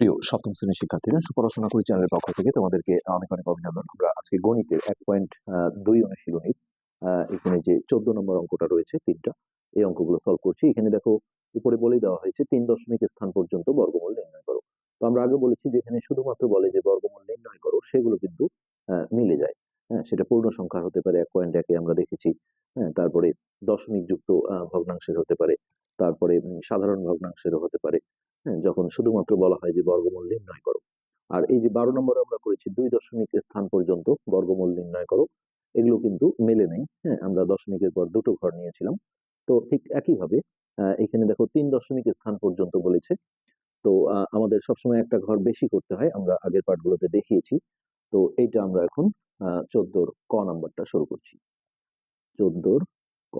প্রিয় সপ্তম শ্রেণির শিক্ষার্থীরা পড়াশোনা করি চ্যানেলের পক্ষ থেকে তোমাদেরকে অনেক অনেক অভিনন্দন। আমরা আজকে গণিতের এক পয়েন্ট দুই অনুশীলনীর এখানে যে চোদ্দ নম্বর অঙ্কটা রয়েছে তিনটা, এই অঙ্কগুলো সলভ করছি। এখানে দেখো, উপরে বলেই দেওয়া হয়েছে তিন দশমিক স্থান পর্যন্ত বর্গমূল নির্ণয় করো। তো আমরা আগে বলেছি যে এখানে শুধুমাত্র বলে যে বর্গমূল নির্ণয় করো, সেগুলো কিন্তু মিলে যায়। হ্যাঁ সেটা পূর্ণ সংখ্যা হতে পারে, এক পয়েন্ট একে আমরা দেখেছি। হ্যাঁ তারপরে দশমিক যুক্ত ভগ্নাংশের হতে পারে, তারপরে সাধারণ ভগ্নাংশেরও হতে পারে। যখন শুধুমাত্র বলা হয় যে বর্গমূল নির্ণয় করো। আর এই যে বারো নম্বরে আমরা করেছি দুই দশমিক স্থান পর্যন্ত বর্গমূল নির্ণয় করো, এগুলো কিন্তু মেলে নেই। হ্যাঁ আমরা দশমিকের পর দুটো ঘর নিয়েছিলাম। তো ঠিক একইভাবে এখানে দেখো তিন দশমিক স্থান পর্যন্ত বলেছে। তো আমাদের সবসময় একটা ঘর বেশি করতে হয়, আমরা আগের পার্টগুলোতে দেখিয়েছি। তো এইটা আমরা এখন চোদ্দোর ক নাম্বারটা শুরু করছি। চোদ্দোর ক।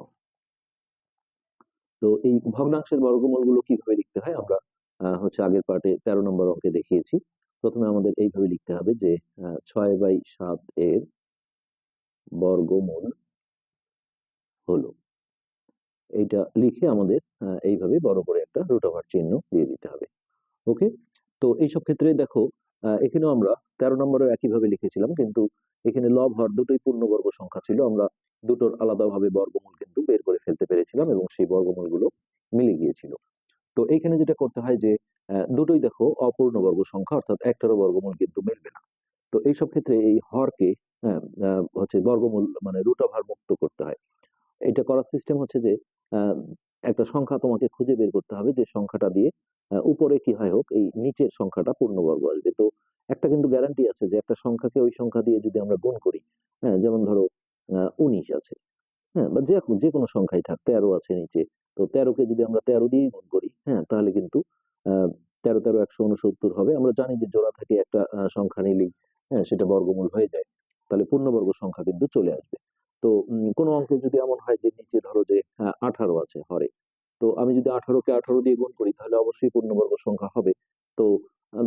তো এই ভগ্নাংশের বর্গমূলগুলো কীভাবে লিখতে হয় আমরা হচ্ছে আগের পার্টে তেরো নম্বর অঙ্কে দেখিয়েছি। প্রথমে আমাদের এইভাবে লিখতে হবে যে ছয় বাই সাত এর বর্গমূল হলো। এইটা লিখে আমাদের এইভাবে বড় করে একটা রুট ওভার চিহ্ন দিয়ে দিতে হবে। ওকে? তো এইসব ক্ষেত্রে দেখো এখানেও আমরা তেরো নম্বরে একইভাবে লিখেছিলাম, কিন্তু এখানে লব হর দুটোই পূর্ণবর্গ সংখ্যা ছিল। আমরা দুটোর আলাদাভাবে বর্গমূল কিন্তু বের করে ফেলতে পেরেছিলাম এবং সেই বর্গমূলগুলো মিলে গিয়েছিল। তো এইখানে যেটা করতে হয় যে দুটোই দেখো অপূর্ণবর্গ সংখ্যা, অর্থাৎ একটারও বর্গমূল কিন্তু মিলবে না। তো এইসব ক্ষেত্রে এই হরকে হচ্ছে বর্গমূল মানে রুট ওভার মুক্ত করতে হয়। এটা করার সিস্টেম হচ্ছে যে একটা সংখ্যা তোমাকে খুঁজে বের করতে হবে যে সংখ্যাটা দিয়ে উপরে কি হয় হোক, এই নিচের সংখ্যাটা পূর্ণবর্গ আসবে। তো একটা কিন্তু গ্যারান্টি আছে যে একটা সংখ্যাকে ওই সংখ্যা দিয়ে যদি আমরা গুণ করি হ্যাঁ যেমন ধরো উনিশ আছে। হ্যাঁ বা যে যে কোনো সংখ্যাই থাক, তেরো আছে নিচে। তো তেরোকে যদি আমরা তেরো দিয়ে গুণ করি হ্যাঁ তাহলে কিন্তু তেরো তেরো, একশো উনসত্তর হবে। আমরা জানি যে জোড়া থেকে একটা সংখ্যা নিলেই হ্যাঁ সেটা বর্গমূল হয়ে যায়। তাহলে পূর্ণবর্গ সংখ্যা কিন্তু চলে আসবে। তো কোনো অঙ্কে যদি এমন হয় যে নিচে ধরো যে আঠারো আছে হরে, তো আমি যদি আঠারোকে আঠারো দিয়ে গুণ করি, তাহলে অবশ্যই পূর্ণবর্গ সংখ্যা হবে। তো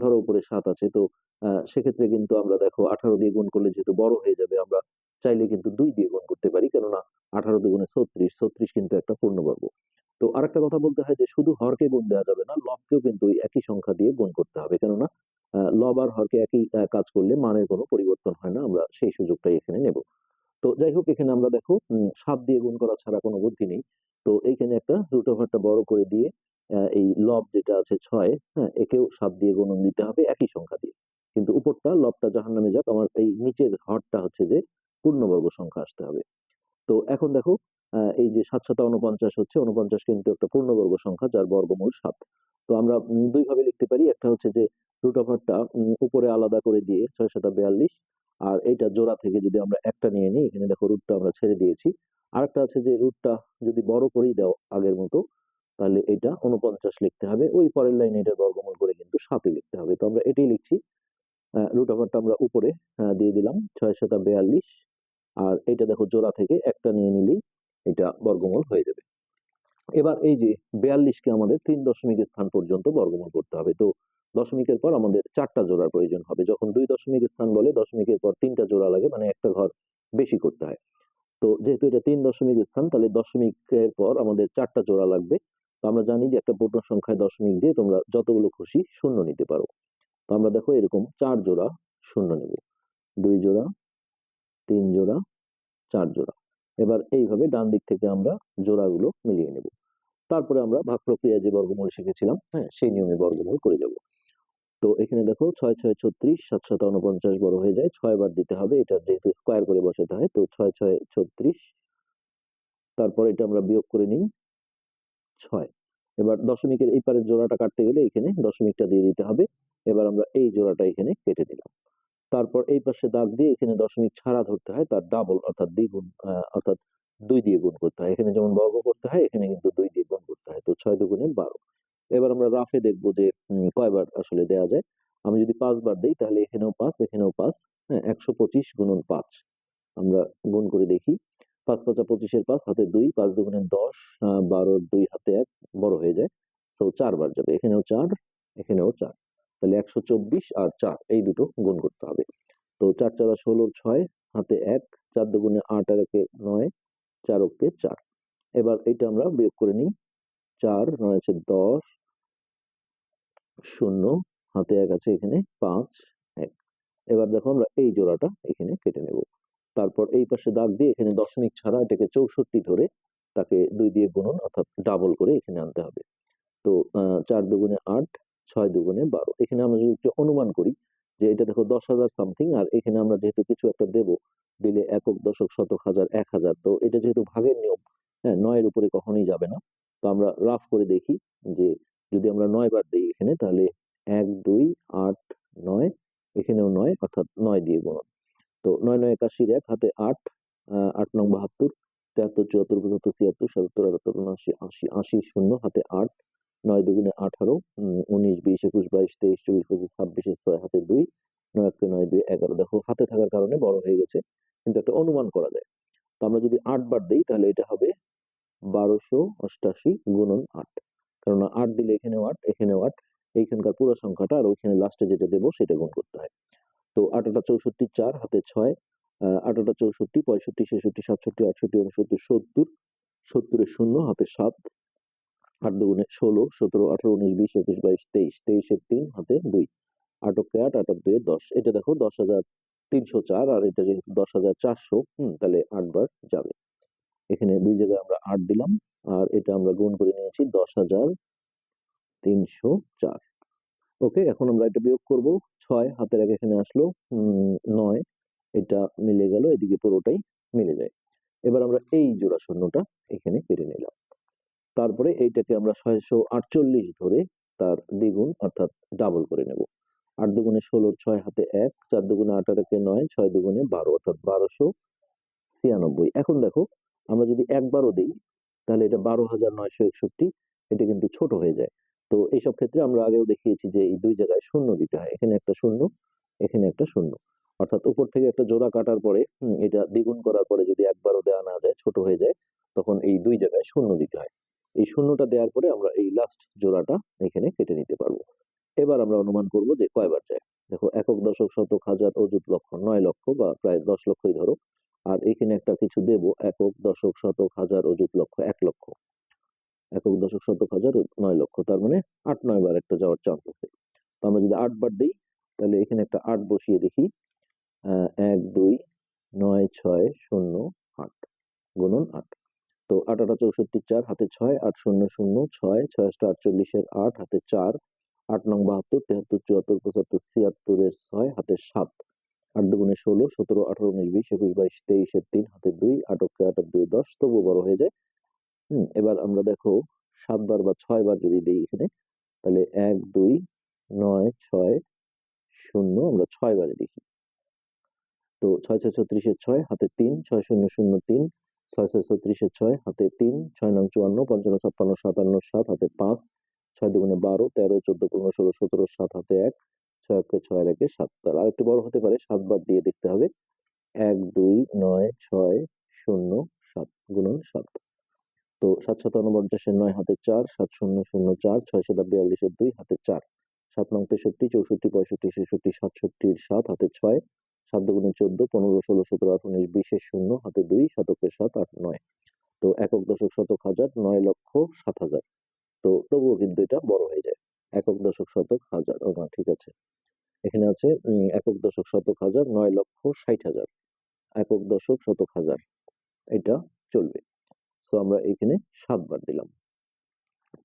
ধরো উপরে সাত আছে, তো সেক্ষেত্রে কিন্তু আমরা দেখো আঠারো দিয়ে গুণ করলে যেহেতু বড় হয়ে যাবে, আমরা চাইলে কিন্তু দুই দিয়ে গুণ করতে পারি, কেননা আঠারো দুগুণে ছত্রিশ ছত্রিশ কিন্তু একটা পূর্ণবর্গ। তো আরেকটা কথা বলতে হয় যে, শুধু হরকে গুণ দেওয়া যাবে না, লবকেও কিন্তু ওই একই সংখ্যা দিয়ে গুণ করতে হবে। কেননা লব আর হরকে একই কাজ করলে মানের কোনো পরিবর্তন হয় না, আমরা সেই সুযোগটাই এখানে নেব। তো যাই হোক, এখানে আমরা দেখো সাত দিয়ে গুণ করা ছাড়া কোনো বুদ্ধি নেই। তো এইখানে একটা রুট ওভারটা বড় করে দিয়ে এই লব যেটা আছে ছয় হ্যাঁ একেও সাত দিয়ে গুণন দিতে হবে একই সংখ্যা দিয়ে। কিন্তু উপরটা লবটা জাহান নামে যাক, আমার এই নিচের হরটা হচ্ছে যে পূর্ণবর্গ সংখ্যা আসতে হবে। তো এখন দেখো এই যে সাত সাতা উনপঞ্চাশ হচ্ছে উনপঞ্চাশ কিন্তু একটা পূর্ণবর্গ সংখ্যা যার বর্গমূল সাত। তো আমরা উম, দুই ভাবে লিখতে পারি একটা হচ্ছে যে রুট ওভারটা উপরে আলাদা করে দিয়ে ছয় সাতা বিয়াল্লিশ আর এইটা জোড়া থেকে যদি আমরা একটা নিয়ে নিই এখানে দেখো রুটটা আমরা ছেড়ে দিয়েছি। আরেকটা আছে যে রুটটা যদি বড় করেই দাও আগের মতো তাহলে এটা উনপঞ্চাশ লিখতে হবে ওই পরের লাইনে এটার বর্গমূল করে কিন্তু সাতই লিখতে হবে। তো আমরা এটাই লিখছি। রুট ওভারটা আমরা উপরে দিয়ে দিলাম ছয় সাতা বিয়াল্লিশ আর এটা দেখো জোড়া থেকে একটা নিয়ে নিলেই এটা বর্গমূল হয়ে যাবে। এবার এই যে বিয়াল্লিশকে আমাদের তিন দশমিক স্থান পর্যন্ত বর্গমূল করতে হবে। তো দশমিকের পর আমাদের চারটা জোড়ার প্রয়োজন হবে। যখন দুই দশমিক স্থান বলে দশমিকের পর তিনটা জোড়া লাগে মানে একটা ঘর বেশি করতে হয়। তো যেহেতু এটা তিন দশমিক স্থান, তাহলে দশমিকের পর আমাদের চারটা জোড়া লাগবে। তো আমরা জানি যে একটা পূর্ণ সংখ্যায় দশমিক দিয়ে তোমরা যতগুলো খুশি শূন্য নিতে পারো। তো আমরা দেখো এরকম চার জোড়া শূন্য নেব। দুই জোড়া তিন জোড়া, চার জোড়া। এবার এইভাবে ডান দিক থেকে আমরা জোড়াগুলো মিলিয়ে নেব। তারপরে আমরা ভাগ প্রক্রিয়া যে বর্গমূল শিখেছিলাম হ্যাঁ সেই নিয়মে বর্গমূল করে যাব। তো এখানে দেখো ছয় ছয়, ছত্রিশ সাতশত উনপঞ্চাশ বড় হয়ে যায়। ছয় বার দিতে হবে, এটা যেহেতু স্কোয়ার করে বসাতে হয়, তো ছয় ছয়, ছত্রিশ। তারপর এটা আমরা বিয়োগ করে নিই ছয়। এবার দশমিকের এই পারের জোড়াটা কাটতে গেলে এখানে দশমিকটা দিয়ে দিতে হবে। এবার আমরা এই জোড়াটা এখানে কেটে দিলাম। তারপর এই পাশে দাগ দিয়ে এখানে দশমিক ছাড়া ধরতে হয়, তার ডাবল অর্থাৎ দ্বিগুণ অর্থাৎ দুই দিয়ে গুণ করতে হয়। এখানে যেমন বর্গ করতে হয়, এখানে কিন্তু দুই দিয়ে গুণ করতে হয়। তো ছয় দুগুণে বারো। এবার আমরা রাফে দেখব যে কয়বার আসলে দেওয়া যায়। আমি যদি পাঁচবার দিই, তাহলে এখানেও পাঁচ এখানেও পাঁচ হ্যাঁ একশো পঁচিশ গুণন পাঁচ। আমরা গুণ করে দেখি। পাঁচ পাঁচা পঁচিশের পাঁচ, হাতে দুই, পাঁচ দুগুণে দশ বারোর দুই, হাতে এক, বড় হয়ে যায়। সো চারবার যাবে। এখানেও চার এখানেও চার। তাহলে একশো চব্বিশ আর চার, এই দুটো গুণ করতে হবে। তো চার চারা ষোলোর ছয়, হাতে এক, চার দুগুণে আট আর একে নয়, চার অক্ষে চার। এবার এটা আমরা বিয়োগ করে নিই। চার, নয় আছে দশ, শূন্য, হাতে এক আছে এখানে পাঁচ, এক। এবার দেখো আমরা এই জোড়াটা এখানে কেটে নেব। তারপর এই পাশে দাগ দিয়ে এখানে দশমিক ছাড়া এটাকে চৌষট্টি ধরে তাকে দুই দিয়ে গুণন, অর্থাৎ ডাবল করে এখানে আনতে হবে। তো চার দুগুণে আট ছয় দুগুণে বারো। এখানে আমরা যদি একটু অনুমান করি যে এটা দেখো দশ হাজার সামথিং আর এখানে আমরা যেহেতু কিছু একটা দেব দিলে একক দশক শতক হাজার এক হাজার, তো এটা যেহেতু ভাগের নিয়ম হ্যাঁ নয়ের উপরে কখনোই যাবে না। তো আমরা রাফ করে দেখি যে যদি আমরা নয় বার দিই এখানে, তাহলে এক, দুই, আট, নয়, এখানেও নয়, অর্থাৎ নয় দিয়ে গুণন। তো নয় নয়, একাশির এক, হাতে আট আট নং বাহাত্তর, তেহাত্তর, চুয়াত্তর, পঁচাত্তর, ছিয়াত্তর, সাতাত্তর আটাত্তর উনআশি, আশি আশি, শূন্য, হাতে আট নয় দুগুণে আঠারো উনিশ, বিশ, একুশ, বাইশ, তেইশ, চব্বিশ, পঁচিশ ছাব্বিশের ছয় হাতে দুই, নয় একে নয় দুই, এগারো। দেখো, হাতে থাকার কারণে বড় হয়ে গেছে, কিন্তু একটা অনুমান করা যায়। তো আমরা যদি আট বার দিই, তাহলে এটা হবে বারোশো অষ্টাশি গুণন আট। কেননা আট দিলে এখানেও আট এখানেও আট, এইখানকার পুরো সংখ্যাটা আর ওইখানে লাস্টে যেটা দেবো, সেটা গুণ করতে হয়। তো আটাটা চৌষট্টি চার, হাতে ছয় আটাটা চৌষট্টি, পঁয়ষট্টি, ছেষট্টি, সাতষট্টি, আটষট্টি, উনসত্তর, সত্তর, সত্তরের শূন্য, হাতে সাত আট দুগুণে ষোলো, সতেরো, আঠারো, উনিশ, বিশ, একুশ, বাইশ, তেইশ তেইশের তিন, হাতে দুই। আটকে আট আটার দুয়ে দশ। এটা দেখো দশ হাজার তিনশো চার, আর এটা যেহেতু দশ হাজার চারশো, হম, তাহলে আটবার যাবে। এখানে দুই জায়গায় আমরা আট দিলাম, আর এটা আমরা গুণ করে নিয়েছি দশ হাজার তিনশো চার। ওকে, এখন আমরা এটা বিয়োগ করব। ছয় হাতের এক এখানে আসলো নয়। এটা মিলে গেল, এদিকে পুরোটাই মিলে যায়। এবার আমরা এই জোড়া শূন্যটা এখানে কেটে নিলাম। তারপরে এইটাকে আমরা ছয়শো আটচল্লিশ ধরে তার দ্বিগুণ অর্থাৎ ডাবল করে নেব। আট দুগুণে ষোলোর ছয় হাতে এক, চার দুগুণে আঠারোকে নয়, ছয় দুগুণে বারো অর্থাৎ বারোশো ছিয়ানব্বই। এখন দেখো, আমরা যদি একবারও দিই, তাহলে এটা বারো হাজার নয়শো একষট্টি, এটা কিন্তু ছোট হয়ে যায়। তো এইসব ক্ষেত্রে আমরা আগেও দেখিয়েছি যে এই দুই জায়গায় শূন্য দিতে হয়। এখানে একটা শূন্য, এখানে একটা শূন্য। অর্থাৎ উপর থেকে একটা জোড়া কাটার পরে এটা দ্বিগুণ করার পরে যদি একবারও দেওয়া না যায়, ছোট হয়ে যায়, তখন এই দুই জায়গায় শূন্য দিতে হয়। এই শূন্যটা দেওয়ার পরে আমরা এই লাস্ট জোড়াটা এখানে কেটে নিতে পারব। এবার আমরা অনুমান করব যে কয়বার যায়। দেখো, একক, দশক, শতক, হাজার, অযুত লক্ষ, নয় লক্ষ বা প্রায় দশ লক্ষই ধরো। আর এখানে একটা কিছু দেব, একক, দশক, শতক, হাজার, অযুত লক্ষ, এক লক্ষ। একক, দশক, শতক, হাজার নয় লক্ষ, তার মানে আট, নয় বার একটা যাওয়ার চান্স আছে। তো আমরা যদি আট বার দিই, তাহলে এখানে একটা আট বসিয়ে দেখি। এক, দুই, নয়, ছয়, শূন্য, আট। গুণন আট। তো আট আটা চৌষট্টি চার, হাতে ছয়, আট শূন্য শূন্য, ছয় ছয় আটটা আটচল্লিশের আট, হাতে চার, আট নং বাহাত্তর, তেহাত্তর, চুয়াত্তর, পঁচাত্তর, ছিয়াত্তরের ছয়, হাতে সাত, আট দুগুণে ষোলো, সতেরো, আঠারো, উনিশ, বিশ, একুশ, বাইশ, তেইশের তিন, হাতে দুই আটকে আটার দুই দশ তবু বড় হয়ে যায়। হুম, এবার আমরা দেখো সাতবার বা ছয় বার যদি দিই এখানে, তাহলে এক, দুই, নয়, ছয়, শূন্য আমরা ছয় বারে দেখি তো ছয় ছয়, ছত্রিশের ছয়, হাতে তিন, ছয়, শূন্য শূন্য, তিন ছয় ছয় ছত্রিশের ছয়, হাতে তিন, ছয় নং চুয়ান্ন, পঞ্চান্ন, ছাপ্পান্ন, সাতান্ন, সাত, হাতে পাঁচ, ছয় দুগুণে বারো, তেরো, চোদ্দ পনেরো ষোলো, সতেরো, সাত হাতে এক, ছয় একে ছয়, একে সাত তার। আর একটু বড় হতে পারে সাতবার দিয়ে দেখতে হবে, এক, দুই, নয়, ছয়, শূন্য, সাত, গুণন সাত। তো সাত সাত উনপঞ্চাশের নয়, হাতে চার, সাত শূন্য শূন্য চার, ছয় সাত বিয়াল্লিশের দুই, হাতে চার। সাত নং তেষট্টি, চৌষট্টি, পঁয়ষট্টি, ছেষট্টি, সাতষট্টির সাত, হাতে ছয় সাত দুগুণে চোদ্দ, পনেরো, ষোলো, সতেরো, আঠারো, উনিশ, বিশের শূন্য, হাতে দুই, শতকের সাত, আট, নয়। তো একক দশক শতক হাজার, নয় লক্ষ সাত হাজার। তো তবুও কিন্তু এটা বড় হয়ে যায়। একক দশক শতক হাজার, ও না, ঠিক আছে। এখানে আছে একক দশক শতক হাজার, নয় লক্ষ ষাট হাজার। একক দশক শতক হাজার, এটা চলবে। সো আমরা এখানে সাতবার দিলাম।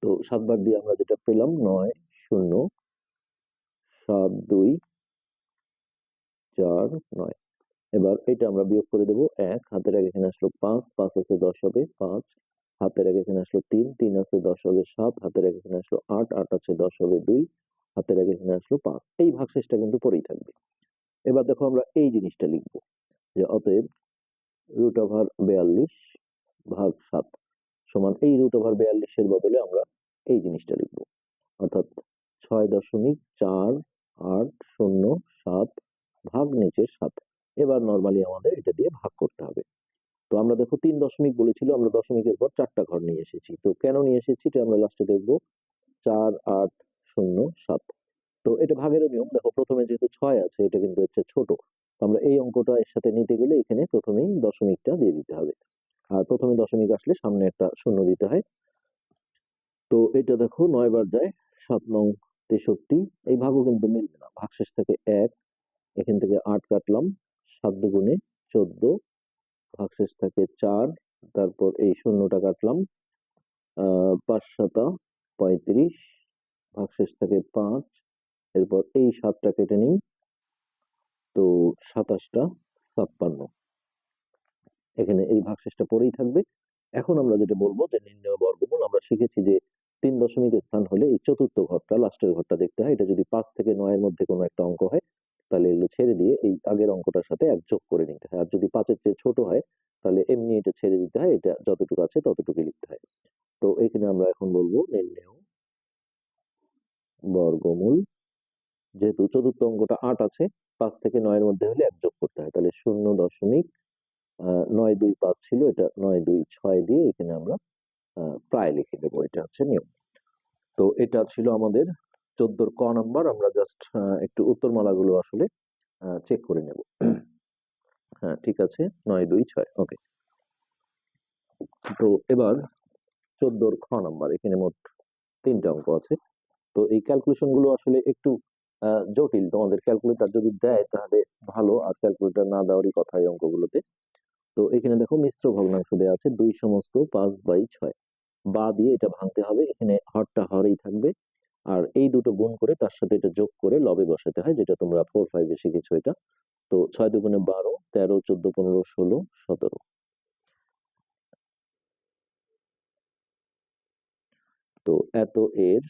তো সাতবার দিয়ে আমরা যেটা পেলাম, নয়, শূন্য, সাত, দুই চার, নয়। এবার এটা আমরা বিয়োগ করে দেবো এক, হাতের আগে এখানে আসলো পাঁচ পাঁচ আছে দশ হবে, পাঁচ। হাতের আগে এখানে আসলো তিন তিন আছে দশ হবে সাত, হাতের আগে এখানে আসলো আট আট আছে দশ হবে দুই, হাতের আগে এখানে আসলো পাঁচ। এই ভাগশেষটা কিন্তু পরেই থাকবে। এবার দেখো আমরা এই জিনিসটা লিখব যে অতএব রুট ওভার বেয়াল্লিশ ভাগ সাত সমান এই রুট ওভার বেয়াল্লিশের বদলে আমরা এই জিনিসটা লিখব। অর্থাৎ ছয় দশমিক চার আট শূন্য সাত ভাগ নিচের সাত। এবার নর্মালি আমাদের এটা দিয়ে ভাগ করতে হবে। তো আমরা দেখো তিন দশমিক বলেছিল, আমরা দশমিকের পর চারটা ঘর নিয়ে এসেছি। তো কেন নিয়ে এসেছি? এটা আমরা লাস্টে দেখব। চার, আট, শূন্য, সাত। তো এটা ভাগের নিয়ম। দেখো প্রথমে যেহেতু ছয় আছে, এটা কিন্তু হচ্ছে ছোট। আমরা এই অঙ্কটা এর সাথে নিতে গেলে এখানে প্রথমেই দশমিকটা দিয়ে দিতে হবে। আর প্রথমে দশমিক আসলে সামনে একটা শূন্য দিতে হয়। তো এটা দেখো নয় বার যায় সাত নং তেষট্টি। এই ভাগও কিন্তু মিলবে না। ভাগশেষ থেকে এক এখান থেকে আট কাটলাম, সাত দুগুণে চোদ্দ, ভাগশেষ থাকে চার, তারপর এই শূন্যটা কাটলাম পাঁচ সাতা পঁয়ত্রিশ, ভাগশেষ থাকে পাঁচ, এরপর এই সাতটা কেটে নিই, তো সাতাশটা ছাপ্পান্ন। এখানে এই ভাগশেষটা পরেই থাকবে। এখন আমরা যেটা বলব যে নির্ণয় বর্গমূল, আমরা শিখেছি যে তিন দশমিক স্থান হলে এই চতুর্থ ঘরটা, লাস্টের ঘরটা দেখতে হয়। এটা যদি পাঁচ থেকে নয়ের মধ্যে কোনো একটা অঙ্ক হয় তাহলে এগুলো ছেড়ে দিয়ে এই আগের অঙ্কটার সাথে এক যোগ করে নিতে হয়। আর যদি পাঁচের চেয়ে ছোট হয়, তাহলে এমনি এটা ছেড়ে দিতে হয়, এটা যতটুকু আছে ততটুকু লিখতে হয়। তো এখানে আমরা এখন বলব নির্ণয় বর্গমূল। যেহেতু চতুর্থ অঙ্কটা আট আছে, পাঁচ থেকে নয়ের মধ্যে হলে এক যোগ করতে হয়। তাহলে শূন্য দশমিক নয় দুই পাঁচ ছিল, এটা নয় দুই ছয় দিয়ে এখানে আমরা প্রায় লিখে দেবো। এটা হচ্ছে নিয়ম। তো এটা ছিল আমাদের চোদ্দোর ক নাম্বার আমরা জাস্ট একটু উত্তরমালাগুলো আসলে চেক করে নেব। হ্যাঁ ঠিক আছে। নয়, দুই, ছয় ওকে তো এবার চোদ্দোর খ নাম্বার, এখানে মোট তিনটা অঙ্ক আছে। তো এই ক্যালকুলেশনগুলো আসলে একটু জটিল। তোমাদের ক্যালকুলেটর যদি দেয় তাহলে ভালো, আর ক্যালকুলেটর না দেওয়ারই কথা এই অঙ্কগুলোতে। তো এখানে দেখো মিশ্র ভগ্নাংশ দেওয়া আছে, দুই সমস্ত পাঁচ বাই ছয়। বা দিয়ে এটা ভাঙতে হবে, এখানে হরটা হরেই থাকবে। আর এই দুটো গুণ করে তার সাথে এটা যোগ করে লবে বসাতে হয়, যেটা তোমরা ফোর ফাইভে শিখেছো এটা। তো ছয় দুগুণে বারো, তেরো, চোদ্দ, পনেরো, ষোলো, সতেরো। তো এত এর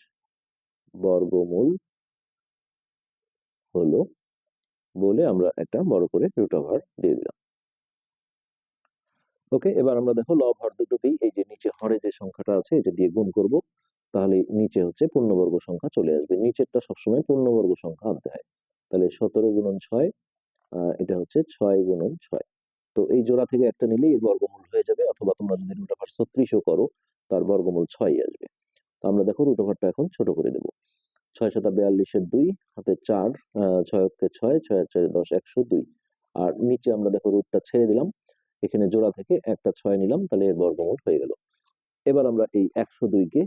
বর্গমূল হলো বলে আমরা একটা বড় করে রুট ওভার দিয়ে দিলাম। ওকে এবার আমরা দেখো লব হর দুটোকেই এই যে নিচে হরে যে সংখ্যাটা আছে, এটা দিয়ে গুণ করব। তাহলে নিচে হচ্ছে পূর্ণবর্গ সংখ্যা চলে আসবে। নিচেরটা সবসময় পূর্ণবর্গ সংখ্যা আনতে হয়। তাহলে সতেরো গুণন ছয় এটা হচ্ছে ছয় গুণন ছয়। তো এই জোড়া থেকে একটা নিলেই এর বর্গমূল হয়ে যাবে, অথবা তোমরা যদি রুট ওভার ছত্রিশও করো, তার বর্গমূল ছয় আসবে। তো আমরা দেখো রুট ওভারটা এখন ছোট করে দেবো। ছয় শত বিয়াল্লিশের দুই, হাতে চার ছয় অক্ষে ছয় ছয় চারে দশ, একশো দুই। আর নিচে আমরা দেখো রুটটা ছেড়ে দিলাম। এখানে জোড়া থেকে একটা ছয় নিলাম, তাহলে এর বর্গমূল হয়ে গেল। এবার আমরা এই একশো দুইকে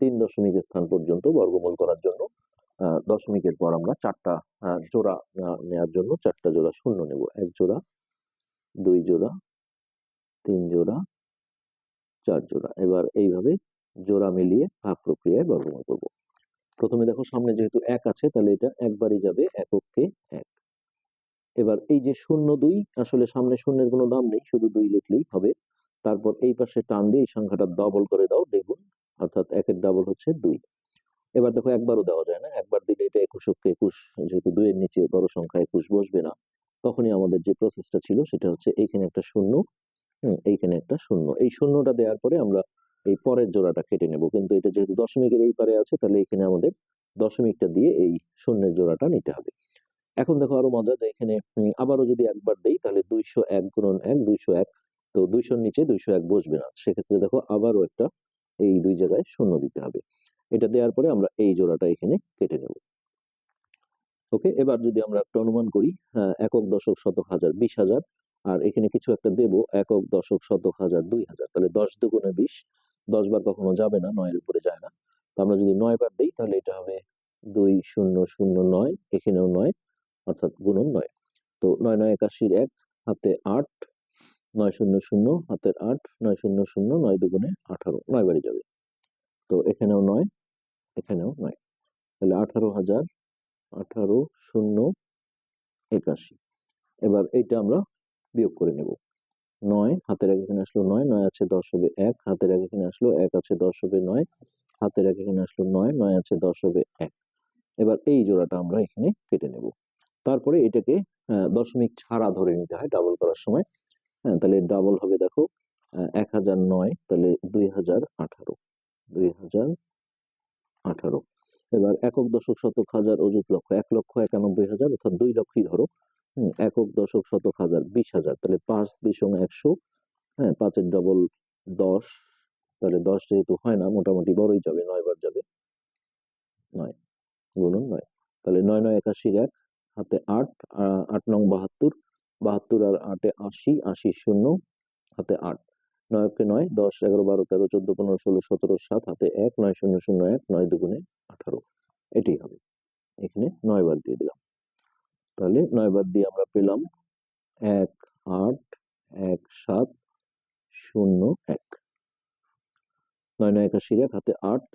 তিন দশমিক স্থান পর্যন্ত বর্গমূল করার জন্য দশমিকের পর আমরা চারটা জোড়া নেওয়ার জন্য চারটা জোড়া শূন্য নেব। এক জোড়া, দুই জোড়া, তিন জোড়া, চার জোড়া। এবার এইভাবে জোড়া মিলিয়ে ভাগ প্রক্রিয়ায় বর্গমূল করব। প্রথমে দেখো সামনে যেহেতু এক আছে, তাহলে এটা একবারই যাবে এককে এক। এবার এই যে শূন্য দুই, আসলে সামনে শূন্যের কোনো দাম নেই, শুধু দুই লিখলেই হবে। তারপর এই পাশে টান দিয়ে এই সংখ্যাটা ডবল করে দাও, দ্বিগুণ অর্থাৎ একের ডাবল হচ্ছে দুই। এবার দেখো একবারও দেওয়া যায় না একবার দিলে এটা একুশ অক্ষে একুশ যেহেতু দুইয়ের নিচে বড় সংখ্যা একুশ বসবে না তখনই আমাদের যে প্রসেসটা ছিল সেটা হচ্ছে এইখানে একটা শূন্য এইখানে একটা শূন্য। এই শূন্যটা দেওয়ার পরে আমরা এই পরের জোড়াটা কেটে নেব। কিন্তু এটা যেহেতু দশমিকের এই পারে আছে তাহলে এখানে আমাদের দশমিকটা দিয়ে এই শূন্যের জোড়াটা নিতে হবে। এখন দেখো আরও মজা যে এখানে আবারও যদি একবার দেই তাহলে দুইশো এক গুণন এক দুইশো এক তো দুইশোর নিচে দুইশো এক বসবে না। সেক্ষেত্রে দেখো আবারও একটা এই দুই জায়গায় শূন্য দিতে হবে। এটা দেওয়ার পরে আমরা এই জোড়াটা এখানে কেটে নেব। ওকে এবার যদি আমরা একটা অনুমান করি আহ, একক দশক শতক হাজার বিশ হাজার আর এখানে কিছু একটা দেব একক দশক শতক হাজার দুই হাজার। তাহলে দশ দুগুণে বিশ দশ বার কখনো যাবে না নয়ের উপরে যায় না। তো আমরা যদি নয় বার দিই তাহলে এটা হবে দুই শূন্য শূন্য নয় এখানেও নয় অর্থাৎ গুণন নয়। তো নয় নয় একাশির এক হাতে আট নয় শূন্য শূন্য হাতের আট, নয় শূন্য শূন্য নয় দুগুণে আঠারো, নয় বাড়ি যাবে। তো এখানেও নয় এখানেও নয়। তাহলে আঠারো হাজার আঠারো শূন্য একাশি। এবার এইটা আমরা বিয়োগ করে নেব। নয়, হাতের এক এখানে আসলো নয় নয় আছে দশ হবে এক, হাতের এক এখানে আসলো এক আছে দশ হবে নয়, হাতের এক এখানে আসলো নয় নয় আছে দশ হবে এক। এবার এই জোড়াটা আমরা এখানে কেটে নেব। তারপরে এটাকে দশমিক ছাড়া ধরে নিতে হয় ডাবল করার সময়। হ্যাঁ তাহলে ডাবল হবে দেখো এক হাজার নয়, তাহলে দুই হাজার আঠারো, দুই হাজার আঠারো। এবার একক দশক শতক হাজার অযুত লক্ষ, এক লক্ষ একানব্বই হাজার, অর্থাৎ দুই লক্ষই ধরো একক দশক শতক হাজার বিশ হাজার, তাহলে পাঁচ বিশং একশো হ্যাঁ পাঁচের ডবল দশ, তাহলে দশ যেহেতু হয় না, মোটামুটি বড়ই যাবে নয় বার যাবে, নয় বলুন নয়, তাহলে নয় নয় একাশির এক, হাতে আট আট নং বাহাত্তর বাহাত্তর আর আটে আশি আশি শূন্য, হাতে আট। নয়কে নয়, দশ, এগারো, বারো, তেরো, চোদ্দ, পনেরো, ষোলো, সতেরো, সাত, হাতে এক, নয়, শূন্য শূন্য, এক, নয়, দুগুণে আঠারো। এটাই হবে। এখানে নয় বার দিয়ে দিলাম। তাহলে নয় বার দিয়ে আমরা পেলাম এক, আট, এক, সাত, শূন্য, এক। নয় নয়, একাশি, এক, হাতে আট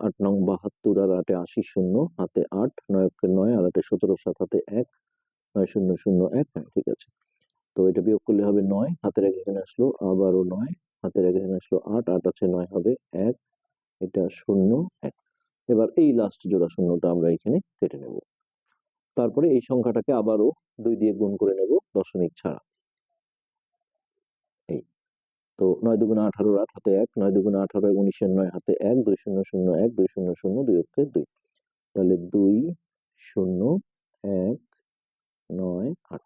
আট নং বাহাত্তর আর আটে আশি, শূন্য, হাতে আট। নয় নয় আর আটে সতেরো, সাত, হাতে এক। নয় শূন্য শূন্য এক হ্যাঁ ঠিক আছে। তো এটা বিয়োগ করলে হবে নয়, হাতের এক এখানে আসলো আবারও নয়, হাতের এক এখানে আসলো আট আট আছে নয় হবে এক, এটা শূন্য এক। এবার এই লাস্ট জোড়া শূন্যটা আমরা এখানে কেটে নেব। তারপরে এই সংখ্যাটাকে আবারও দুই দিয়ে গুণ করে নেব দশমিক ছাড়া। এই, তো নয় দুগুণে আঠারো আট হাতে এক, নয় দুগুণে আঠারো উনিশের নয় হাতে এক, দুই শূন্য শূন্য এক, দুই শূন্য শূন্য দুই অক্ষে দুই। তাহলে দুই শূন্য এক নয়, আট।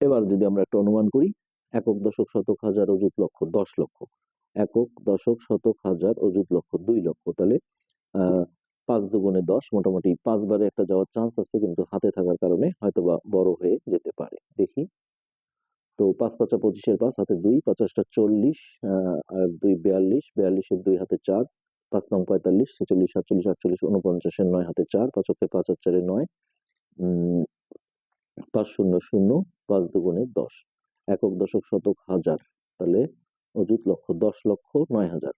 এবার যদি আমরা একটা অনুমান করি, একক দশক শতক হাজার অযুত লক্ষ, দশ লক্ষ। একক দশক শতক হাজার অযুত লক্ষ, দুই লক্ষ। তাহলে পাঁচ দুগুণে দশ, মোটামুটি পাঁচবারে একটা যাওয়ার চান্স আছে, কিন্তু হাতে থাকার কারণে হয়তোবা বড় হয়ে যেতে পারে। দেখি। তো পাঁচ পাঁচা পঁচিশের পাঁচ, হাতে দুই পঞ্চাশটা চল্লিশ আর দুই বিয়াল্লিশ, বিয়াল্লিশের দুই, হাতে চার। পাঁচ নং পঁয়তাল্লিশ, ছেচল্লিশ, সাতচল্লিশ, আটচল্লিশ উনপঞ্চাশের নয়, হাতে চার, পাঁচ অক্ষে পাঁচ চারে নয়। পাঁচ শূন্য শূন্য পাঁচ দুগুণে দশ। একক দশক শতক হাজার, তাহলে অযুত লক্ষ, দশ লক্ষ নয় হাজার।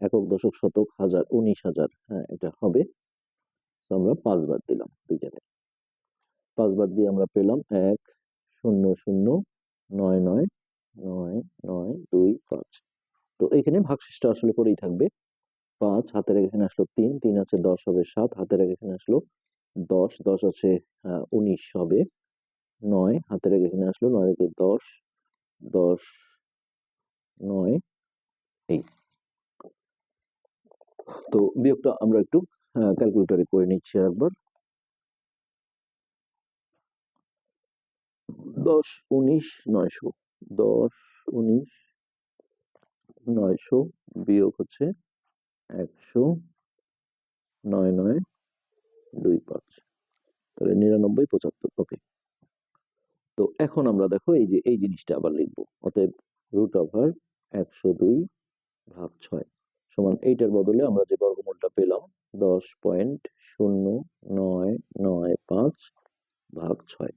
একক দশক শতক হাজার, উনিশ হাজার হ্যাঁ এটা হবে। আমরা পাঁচবার দিলাম দুইজনে। পাঁচবার দিয়ে আমরা পেলাম এক শূন্য শূন্য নয় নয় নয় নয় দুই পাঁচ। তো এখানে ভাগশেষটা আসলে করেই থাকবে। পাঁচ, হাতের এখানে আসলো তিন তিন আছে দশ হবে সাত, হাতের এখানে আসলো দশ দশ আছে উনিশ হবে। নয় হাতের এক এখানে আসলো, নয় একে দশ দশ, নয়, এই। তো বিয়োগটা আমরা একটু ক্যালকুলেটরে করে নিচ্ছি একবার। দশ, উনিশ, নয়শো। দশ, উনিশ, নয়শো বিয়োগ হচ্ছে একশো নয় নয়, দুই, পাঁচ। তাহলে নিরানব্বই, পঁচাত্তর ওকে তো এখন আমরা দেখো এই যে, এই জিনিসটা আবার লিখব। অতএব রুট ওভার একশো দুই ভাগ ছয় সমান এইটার বদলে আমরা যে বর্গমূলটা পেলাম দশ পয়েন্ট শূন্য নয় নয় পাঁচ ভাগ ছয়।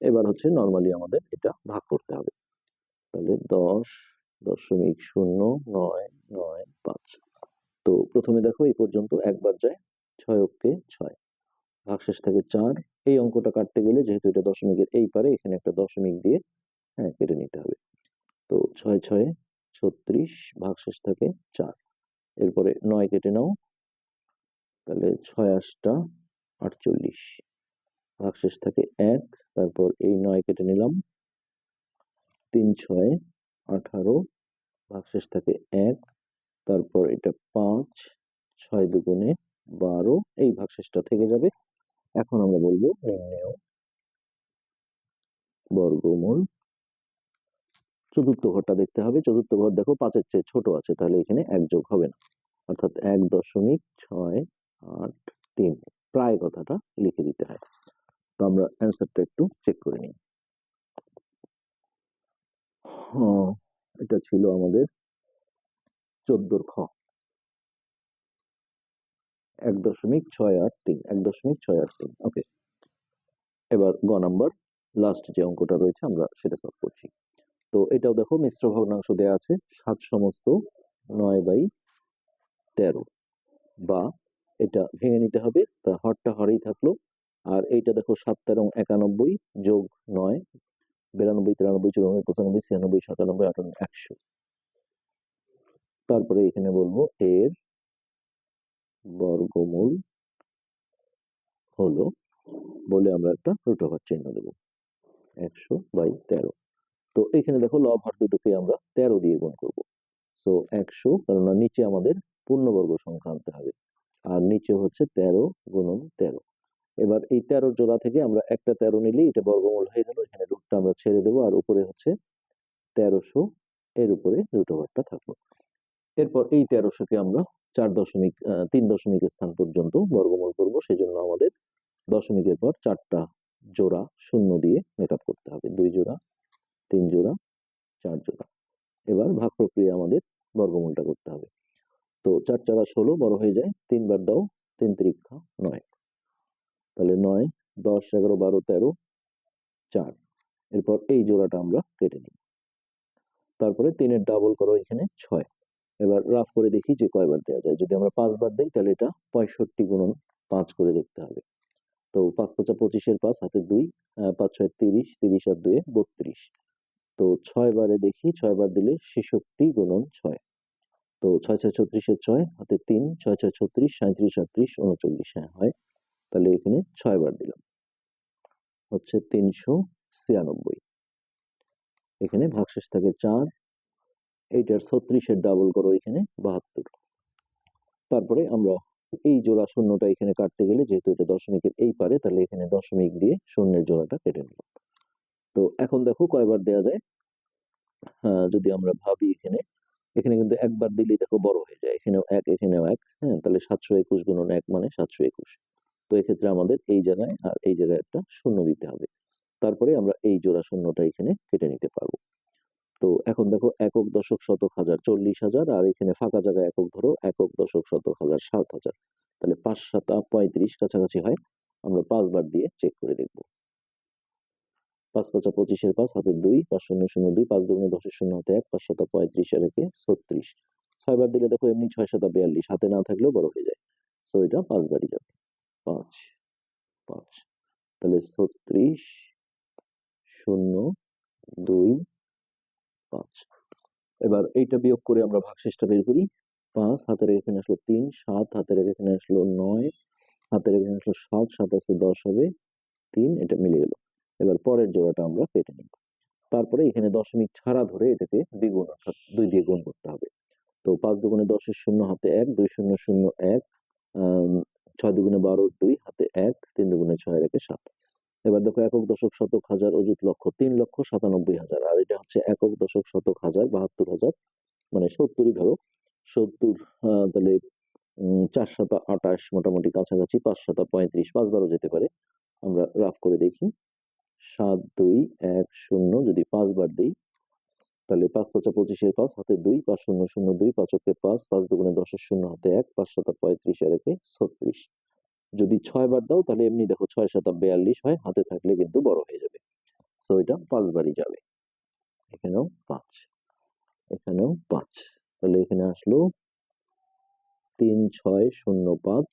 এবার হচ্ছে নর্মালি আমাদের এটা ভাগ করতে হবে। তাহলে দশ দশমিক শূন্য নয় নয় পাঁচ। তো প্রথমে দেখো এই পর্যন্ত একবার যায় ছয় অক্ষে ছয়। ভাগশেষ থাকে চার। এই অঙ্কটা কাটতে গেলে যেহেতু এটা দশমিকের এই পারে, এখানে একটা দশমিক দিয়ে হ্যাঁ কেটে নিতে হবে। তো ছয় ছয় ছত্রিশ ভাগশেষ থাকে চার। এরপরে নয় কেটে নাও। তাহলে ছয় আটটা আটচল্লিশ। ভাগশেষ থাকে এক, তারপর এই নয় কেটে নিলাম। তিন ছয় আঠারো, ভাগশেষ থাকে এক, তারপর এটা পাঁচ, ছয় দুগুণে বারো, এই ভাগশেষটা থেকে যাবে এখন আমরা বলব নির্ণেয় বর্গমূল। চতুর্থ ঘরটা দেখতে হবে। চতুর্থ ঘর দেখো পাঁচের চেয়ে ছোট আছে তাহলে এখানে এক যোগ হবে না। অর্থাৎ এক দশমিক ছয় আট তিন। প্রায় কথাটা লিখে দিতে হয় তো আমরা অ্যান্সারটা একটু চেক করে নিই। হ্যাঁ, এটা ছিল আমাদের চোদ্দোর খ। এক দশমিক ছয় আট তিন, এক দশমিক ছয় আট তিন ওকে এবার গ নাম্বার লাস্ট যে অঙ্কটা রয়েছে আমরা সেটা সলভ করছি। তো এটাও দেখো মিশ্র ভগ্নাংশ দেওয়া আছে সাত সমস্ত নয় বাই তেরো, বা এটা ভেঙে নিতে হবে, তা হরটা হরেই থাকল, আর এইটা দেখো সাত, তেরো, একানব্বই যোগ নয়, বিরানব্বই, তিরানব্বই, চুরানব্বই, পঁচানব্বই, ছিয়ানব্বই, সাতানব্বই, আটানব্বই, একশো। তারপরে এখানে বলব এর বর্গমূল হলো বলে আমরা একটা রুট ওভার চিহ্ন দেবো। একশো বাই তেরো। তো এখানে দেখো লব হর দুটোকে আমরা তেরো দিয়ে গুণ করব। সো একশো, কেননা নিচে আমাদের পূর্ণবর্গ সংখ্যা আনতে হবে। আর নিচে হচ্ছে তেরো গুণন তেরো। এবার এই তেরো জোড়া থেকে আমরা একটা তেরো নিলেই এটা বর্গমূল হয়ে গেল। এখানে রুটটা আমরা ছেড়ে দেবো আর উপরে হচ্ছে তেরোশো এর উপরে রুট ওভারটা থাকল। এরপর এই তেরোশোকে আমরা চার দশমিক তিন দশমিক স্থান পর্যন্ত বর্গমূল করব। সেজন্য আমাদের দশমিকের পর চারটা জোড়া শূন্য দিয়ে মেক করতে হবে। দুই জোড়া, তিন জোড়া, চার জোড়া। এবার ভাগ প্রক্রিয়া আমাদের বর্গমূলটা করতে হবে। তো চার চারা ষোলো বড় হয়ে যায়, তিনবার দাও, তিন তিরিক্ষা নয়। তাহলে নয়, দশ, এগারো, বারো, তেরো, চার। এরপর এই জোড়াটা আমরা কেটে নিই। তারপরে তিনের ডাবল করো এখানে ছয়। এবার রাফ করে দেখি যে কয়বার দেওয়া যায়। যদি আমরা পাঁচবার দিই, তাহলে এটা পঁয়ষট্টি গুণন পাঁচ করে দেখতে হবে। তো পাঁচ পাঁচা পঁচিশের পাঁচ, হাতে দুই পাঁচ ছয় তিরিশ তিরিশ আর দুয়ে বত্রিশ। তো ছয় বারে দেখি ছয় বার দিলে ছেষট্টি গুণন ছয়। তো ছয় ছয় ছত্রিশের ছয়, হাতে তিন, ছয় ছয় ছত্রিশ সাঁত্রিশ আটত্রিশ, উনচল্লিশ হ্যাঁ হয়। তাহলে এখানে ছয় বার দিলাম। হচ্ছে তিনশো ছিয়ানব্বই। এখানে ভাগশেষ থাকে চার এইটার ছত্রিশের ডাবল করো এখানে, বাহাত্তর। তারপরে আমরা এই জোড়া শূন্যটা এখানে কাটতে গেলে যেহেতু এটা দশমিকের এই পারে, তাহলে এখানে দশমিক দিয়ে শূন্যের জোড়াটা কেটে নিলাম তো এখন দেখো কয়বার দেওয়া যায়? হ্যাঁ যদি আমরা ভাবি এখানে এখানে কিন্তু একবার দিলেই দেখো বড় হয়ে যায়। এখানেও এক এখানেও এক হ্যাঁ তাহলে সাতশো একুশ গুণন এক মানে সাতশো একুশ। তো এক্ষেত্রে আমাদের এই জায়গায় আর এই জায়গায় একটা শূন্য দিতে হবে। তারপরে আমরা এই জোড়া শূন্যটা এখানে কেটে নিতে পারব। তো এখন দেখো একক দশক শতক হাজার চল্লিশ হাজার, আর এখানে ফাঁকা জায়গায় একক ধরো একক দশক শতক হাজার সাত হাজার। তাহলে পাঁচ সাতা পঁয়ত্রিশ কাছাকাছি হয়। আমরা পাঁচবার দিয়ে চেক করে দেখব। পাঁচ পাঁচা পঁচিশের পাঁচ হাতে দুই, পাঁচ শূন্য শূন্য দুই, পাঁচ দুগুণে দশের শূন্য হাতে এক, পাঁচ সাতা পঁয়ত্রিশ আর একে ছত্রিশ। ছয়বার দিলে দেখো এমনি ছয় সাতা বিয়াল্লিশ, হাতে না থাকলেও বড় হয়ে যায়। সো এটা পাঁচবারই যাবে। পাঁচ পাঁচ। তাহলে ছত্রিশ, শূন্য, দুই পাঁচ। এবার এইটা বিয়োগ করে আমরা ভাগশেষটা বের করি। পাঁচ, হাতের এখানে আসলো তিন, সাত, হাতের এখানে আসলো নয়, হাতের এখানে আসলো সাত সাত আছে দশ হবে, তিন, এটা মিলে গেল। এবার পরের জোড়াটা আমরা কেটে নিই তারপরে এখানে দশমিক ছাড়া ধরে এটাকে দ্বিগুণ অর্থাৎ দুই দিয়ে গুণ করতে হবে। তো পাঁচ দুগুণে দশের শূন্য, হাতে এক, দুই শূন্য শূন্য, এক ছয় দুগুণে বারো, দুই, হাতে এক, তিন দুগুণে ছয় রেখে সাত। এবার দেখো একক দশক শতক হাজার, অযুত লক্ষ, তিন লক্ষ সাতানব্বই হাজার। আর এটা হচ্ছে একক দশক শতক হাজার, বাহাত্তর হাজার মানে সত্তরই ধরো। সত্তর তাহলে চার শত আটাশ মোটামুটি কাছাকাছি, পাঁচ শত পঁয়ত্রিশ পাঁচবারও যেতে পারে। আমরা রাফ করে দেখি। সাত, দুই, এক, শূন্য, যদি পাঁচবার দিই, তাহলে পাঁচ পাঁচা পঁচিশের পাঁচ, হাতে দুই, পাঁচ শূন্য শূন্য দুই পাঁচকে পাঁচ পাঁচ দুগুণে দশের শূন্য, হাতে এক, পাঁচ শত পঁয়ত্রিশ, আর একে ছত্রিশ। যদি ছয় বার দাও, তাহলে এমনি দেখো ছয় শত বিয়াল্লিশ হয়, হাতে থাকলে কিন্তু বড় হয়ে যাবে। তো এটা পাঁচবারই যাবে। এখানেও পাঁচ। এখানেও পাঁচ। তাহলে এখানে আসলো তিন, ছয়, শূন্য, পাঁচ।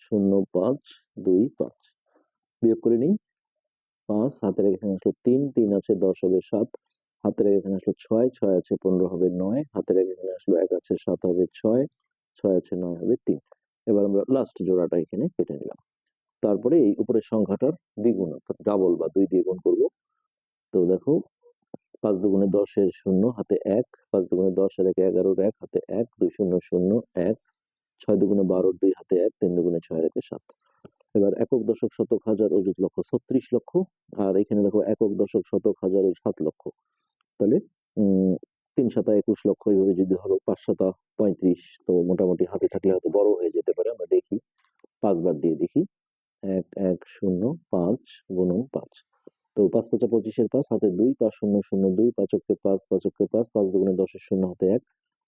শূন্য, পাঁচ, দুই, পাঁচ। বিয়োগ করে নিই। পাঁচ, হাতের এখানে আসলো তিন তিন আছে দশ হবে সাত। হাতের এখানে আসলো ছয় ছয় আছে পনেরো হবে নয়। হাতের এখানে আসলো এক আছে সাত হবে ছয় ছয় আছে নয় হবে তিন। এবার আমরা লাস্ট জোড়াটা এখানে কেটে নিলাম। তারপরে এই উপরের সংখ্যাটার দ্বিগুণ, অর্থাৎ ডাবল বা দুই দিয়ে গুণ করব। তো দেখো, পাঁচ দুগুণে দশের শূন্য, হাতে এক, পাঁচ দুগুণে দশের এক এগারোর এক, হাতে এক, দুই শূন্য শূন্য এক, ছয় দুগুণে বারোর দুই, হাতে এক, তিন দুগুণে ছয় রেখে সাত। এবার একক দশক শতক হাজার অযুত লক্ষ, ছত্রিশ লক্ষ, আর এখানে দেখো একক দশক শতক হাজার ও সাত লক্ষ। তাহলে তিন সাতা একুশ লক্ষ এইভাবে যদি ধরো পাঁচ সাতা পঁয়ত্রিশ, তো মোটামুটি হাতে থাকলে হয়তো বড় হয়ে যেতে পারে। আমরা দেখি, পাঁচবার দিয়ে দেখি। এক এক, শূন্য, পাঁচ, গুণন পাঁচ। তো পাঁচ পাঁচা পঁচিশের পাঁচ, হাতে দুই, পাঁচ শূন্য শূন্য দুই পাঁচককে পাঁচ পাঁচককে পাঁচ পাঁচ দুগুণে দশের শূন্য, হাতে এক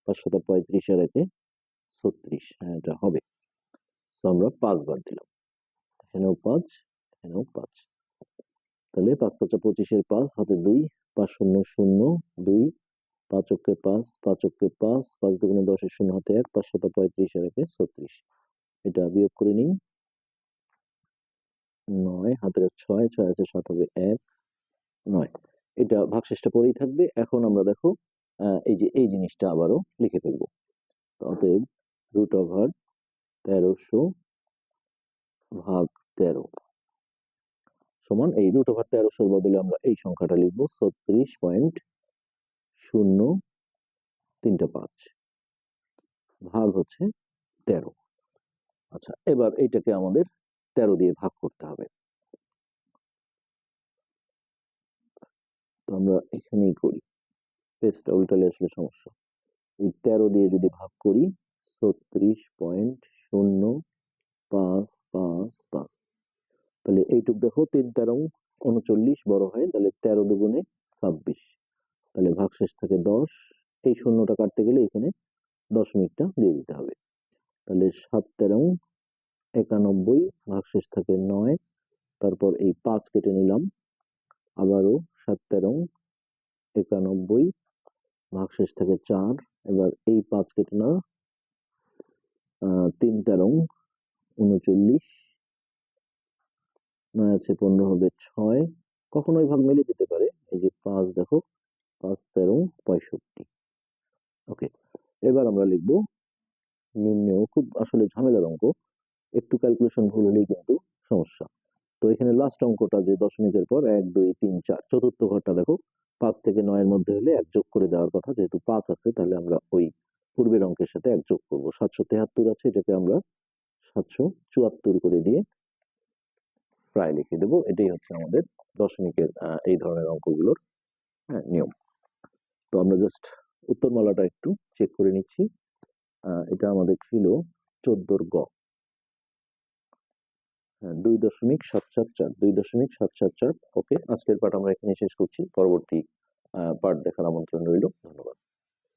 পাঁচ শত পঁয়ত্রিশ আর একে ছত্রিশ হ্যাঁ এটা হবে। তো আমরা পাঁচবার দিলাম। এখানেও পাঁচ এখানেও পাঁচ। তাহলে পাঁচ পাঁচা পঁচিশের পাঁচ, হাতে দুই, পাঁচ শূন্য শূন্য দুই পাঁচককে পাঁচ পাঁচককে পাঁচ পাঁচ দুগুণে দশের শূন্য হাতে এক পাঁচ শত পঁয়ত্রিশ আর একে ছত্রিশ। এটা বিয়োগ করে নিই। নয়, হাতের ছয় ছয় আছে সাত হবে এক, নয়। এটা ভাগশেষটা পরেই থাকবে। এখন আমরা দেখো এই যে এই জিনিসটা আবারও লিখে ফেলব। অতএব রুট ওভার তেরোশো ভাগ তেরো সমান এই রুট ওভার তেরোশোর বদলে আমরা এই সংখ্যাটা লিখব, ছত্রিশ পয়েন্ট শূন্য, তিনটা পাঁচ। ভাগ হচ্ছে তেরো। আচ্ছা এবার এইটাকে আমাদের তেরো দিয়ে ভাগ করতে হবে। তো আমরা এখানেই করি। পেজটা উল্টালে আসলে সমস্যা। এই তেরো দিয়ে যদি ভাগ করি, ছত্রিশ পয়েন্ট শূন্য পাঁচ পাঁচ পাঁচ। তাহলে এইটুক দেখো, তিন তেরো, উনচল্লিশ বড় হয়, তাহলে তেরো দুগুণে ছাব্বিশ। তাহলে ভাগশেষ থাকে দশ, এই শূন্যটা কাটতে গেলে এখানে দশমিকটা দিয়ে দিতে হবে। তাহলে সাত তেরো, একানব্বই, ভাগশেষ থাকে নয়, তারপর এই পাঁচ কেটে নিলাম। আবারও সাত তেরো, একানব্বই, ভাগশেষ থাকে চার, এবার এই পাঁচ কেটে না তিন তেরো, উনচল্লিশ, নয় আছে পনেরো হবে ছয়। কখনো ওই ভাগ মিলে যেতে পারে। এই যে পাঁচ দেখো পাঁচ তেরো পঁয়ষট্টি ওকে এবার আমরা লিখব। নিম্নেও খুব আসলে ঝামেলার অঙ্ক। একটু ক্যালকুলেশন ভুল হলেই কিন্তু সমস্যা। তো এখানে লাস্ট অঙ্কটা যে দশমিকের পর এক, দুই, তিন, চার, চতুর্থ ঘরটা দেখো, পাঁচ থেকে নয়ের মধ্যে হলে এক যোগ করে দেওয়ার কথা। যেহেতু পাঁচ আছে, তাহলে আমরা ওই পূর্বের অঙ্কের সাথে এক যোগ করব। সাতশো তেহাত্তর আছে, এটাকে আমরা সাতশো চুয়াত্তর করে দিয়ে প্রায় লিখে দেবো। এটাই হচ্ছে আমাদের দশমিকের এই ধরনের অঙ্কগুলোর হ্যাঁ নিয়ম। তো আমরা জাস্ট উত্তরমালাটা একটু চেক করে নিচ্ছি। এটা আমাদের ছিল চোদ্দোর গ। হ্যাঁ, দুই দশমিক সাত সাত চার দুই দশমিক সাত সাত চার। ওকে আজকের পাঠ আমরা এখানে শেষ করছি। পরবর্তী পাঠ দেখার আমন্ত্রণ রইল। ধন্যবাদ।